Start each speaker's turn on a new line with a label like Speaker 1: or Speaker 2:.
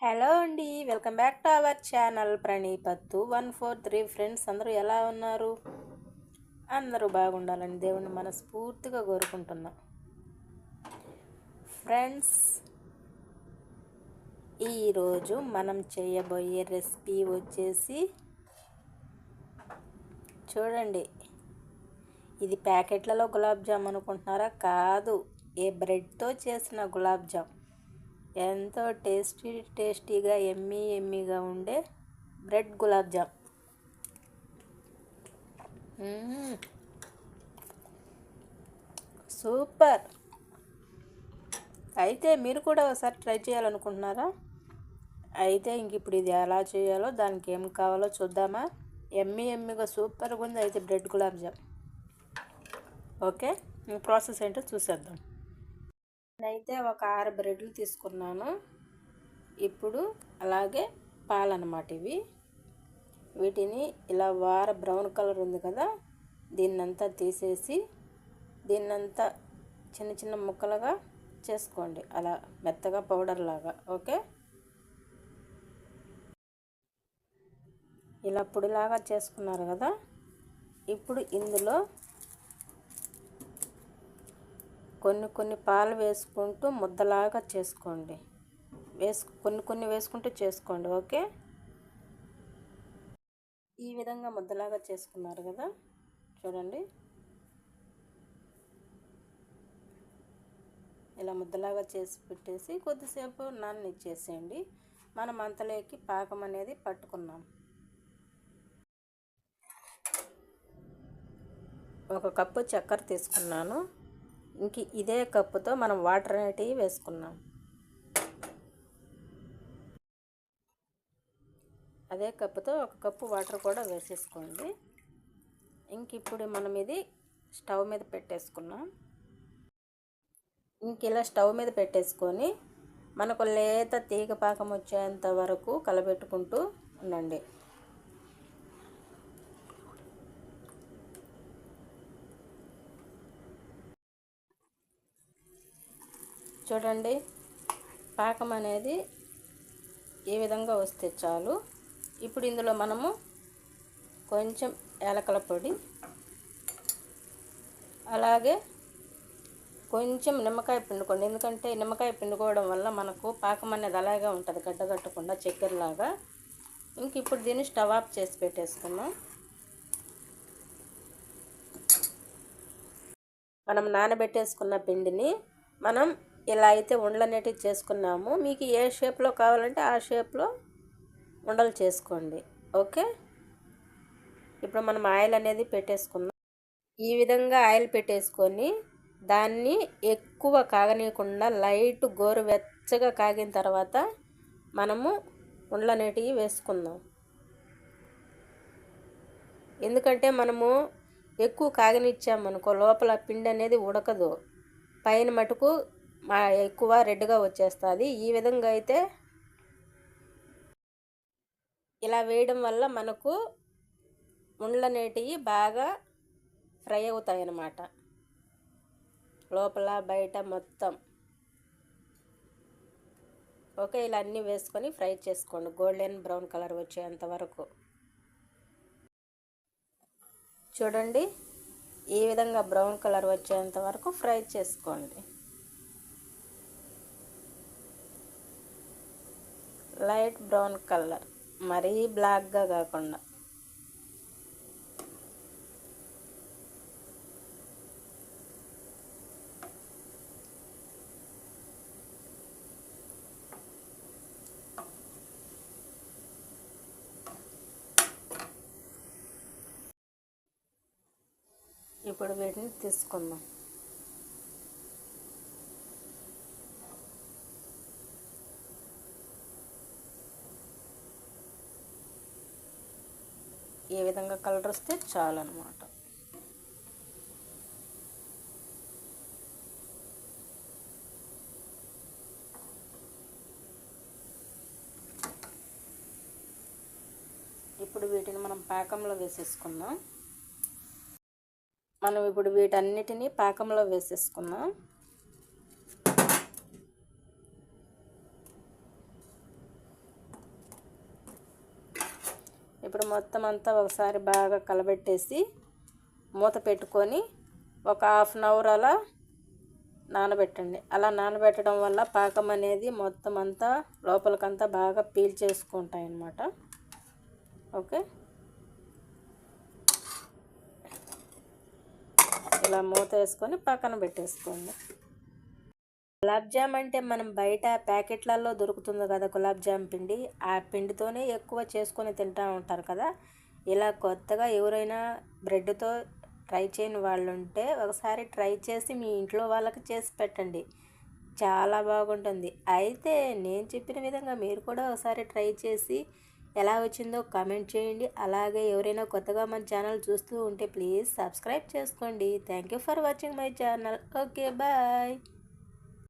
Speaker 1: Hello అండి welcome back to our channel ప్రణీపత్తు. One four three friends అందరూ ఎలా ఉన్నారు? అందరూ బాగుండాలని దేవుణ్ణి మనస్ఫూర్తిగా కోరుకుంటున్నాం. ఫ్రెండ్స్ ఈరోజు మనం చేయబోయే రెసిపీ వచ్చేసి చూడండి. ఇది ప్యాకెట్లలో గులాబ్ జామ్ అనుకుంటున్నారా? కాదు ఏ బ్రెడ్తో చేసిన గులాబ్ జామ్. ఎంతో టేస్టీ టేస్టీగా ఎమ్మీ ఎమ్మీగా ఉండే బ్రెడ్ గులాబ్ జామ్. సూపర్. అయితే మీరు కూడా ఒకసారి ట్రై చేయాలనుకుంటున్నారా? అయితే ఇంక ఇప్పుడు ఇది ఎలా చేయాలో దానికి ఏం కావాలో చూద్దామా? ఎమ్మీ ఎమ్మీగా సూపర్గా ఉంది. అయితే bread gulab jam. Okay? Process ఏంటో చూసేద్దాం. నేనైతే ఒక ఆరు బ్రెడ్లు తీసుకున్నాను. ఇప్పుడు అలాగే పాలన్నమాట ఇవి. వీటిని ఇలా వార బ్రౌన్ కలర్ ఉంది కదా దీన్నంతా తీసేసి దీన్నంతా చిన్న చిన్న ముక్కలుగా చేసుకోండి. అలా మెత్తగా పౌడర్ లాగా ఓకే? ఇలా పొడిలాగా చేసుకున్నారు కదా ఇప్పుడు ఇందులో కొన్ని కొన్ని పాలు వేసుకుంటూ ముద్దలాగా చేసుకోండి. వేసు కొన్ని కొన్ని వేసుకుంటూ చేసుకోండి ఓకే? ఈ విధంగా ముద్దలాగా చేసుకున్నారు కదా? చూడండి. ఇలా ముద్దలాగా చేసి పెట్టేసి కొద్దిసేపు నాననిచ్చేసేయండి. మనం అంతలోకి పాకం అనేది పట్టుకున్నాం. ఒక కప్పు చక్కెర తీసుకున్నాను. ఇంక ఇదే కప్పుతో మనం వాటర్ అనేటివి వేసుకున్నాం. అదే కప్పుతో ఒక కప్పు వాటర్ కూడా వేసేసుకోండి. ఇంక ఇప్పుడు మనం ఇది స్టవ్ మీద పెట్టేసుకున్నాం. ఇంక ఇలా స్టవ్ మీద పెట్టేసుకొని మనకు లేత తీగ పాకం వచ్చేంత వరకు కలబెట్టుకుంటూ ఉండండి. చూడండి. పాకం అనేది ఏ విధంగా వస్తే చాలు. ఇప్పుడు ఇందులో మనము కొంచెం ఏలకల పొడి అలాగే కొంచెం నిమ్మకాయ పిండుకోండి. ఎందుకంటే నిమ్మకాయ పిండుకోవడం వల్ల మనకు పాకం అనేది అలాగే ఉంటుంది గడ్డగట్టకుండా చక్కెరలాగా. ఇంక ఇప్పుడు దీన్ని స్టవ్ ఆఫ్ చేసి పెట్టేసుకున్నాం మనం నానబెట్టేసుకున్న పిండిని మనం ఇలా అయితే ఉండలనేటివి చేసుకున్నాము మీకు ఏ షేప్లో కావాలంటే ఆ షేప్లో ఉండలు చేసుకోండి. ఓకే? ఇప్పుడు మనం ఆయిల్ అనేది పెట్టేసుకుందాం. ఈ విధంగా ఆయిల్ పెట్టేసుకొని దాన్ని ఎక్కువ కాగనీయకుండా లైట్ గోరు వెచ్చగా కాగిన తర్వాత మనము ఉండలనేటివి వేసుకుందాం. ఎందుకంటే మనము ఎక్కువ కాగనిచ్చామనుకో లోపల పిండి అనేది ఉడకదు. పైన మటుకు మా ఎక్కువ రెడ్గా వచ్చేస్తుంది. ఈ విధంగా అయితే ఇలా వేయడం వల్ల మనకు ఉండలనేటివి బాగా ఫ్రై అవుతాయి అన్నమాట లోపల బయట మొత్తం. ఓకే ఇలా అన్నీ వేసుకొని ఫ్రై చేసుకోండి. గోల్డెన్ బ్రౌన్ కలర్ వచ్చేంత వరకు. చూడండి ఈ విధంగా బ్రౌన్ కలర్ వచ్చేంత వరకు ఫ్రై చేసుకోండి. లైట్ బ్రౌన్ కలర్ మరీ బ్లాక్గా కాకుండా. ఇప్పుడు వీటిని తీసుకుందాం. ఈ విధంగా కలర్ వస్తే చాలు అనమాట ఇప్పుడు వీటిని మనం పాకంలో వేసేసుకుందాం. మనం ఇప్పుడు వీటన్నిటిని పాకంలో వేసేసుకుందాం. ఇప్పుడు మొత్తం అంతా ఒకసారి బాగా కలబెట్టేసి మూత పెట్టుకొని ఒక హాఫ్ అన్ అవర్ అలా నానబెట్టండి. అలా నానబెట్టడం వల్ల పాకం అనేది మొత్తం అంతా లోపలికంతా బాగా పీల్ చేసుకుంటాయి అన్నమాట ఓకే? ఇలా మూత వేసుకొని పక్కన పెట్టేసుకోండి. గులాబ్ జామ్ అంటే మనం బయట ప్యాకెట్లలో దొరుకుతుంది కదా గులాబ్ జామ్ పిండి. ఆ పిండితోనే ఎక్కువ చేసుకొని తింటూ ఉంటారు కదా. ఇలా కొత్తగా ఎవరైనా బ్రెడ్తో ట్రై చేయని వాళ్ళు ఉంటే ఒకసారి ట్రై చేసి మీ ఇంట్లో వాళ్ళకి చేసి పెట్టండి. చాలా బాగుంటుంది. అయితే నేను చెప్పిన విధంగా మీరు కూడా ఒకసారి ట్రై చేసి ఎలా వచ్చిందో కామెంట్ చేయండి. అలాగే ఎవరైనా కొత్తగా మన ఛానల్ చూస్తూ ఉంటే ప్లీజ్ సబ్స్క్రైబ్ చేసుకోండి. Thank you for watching my channel. Okay bye.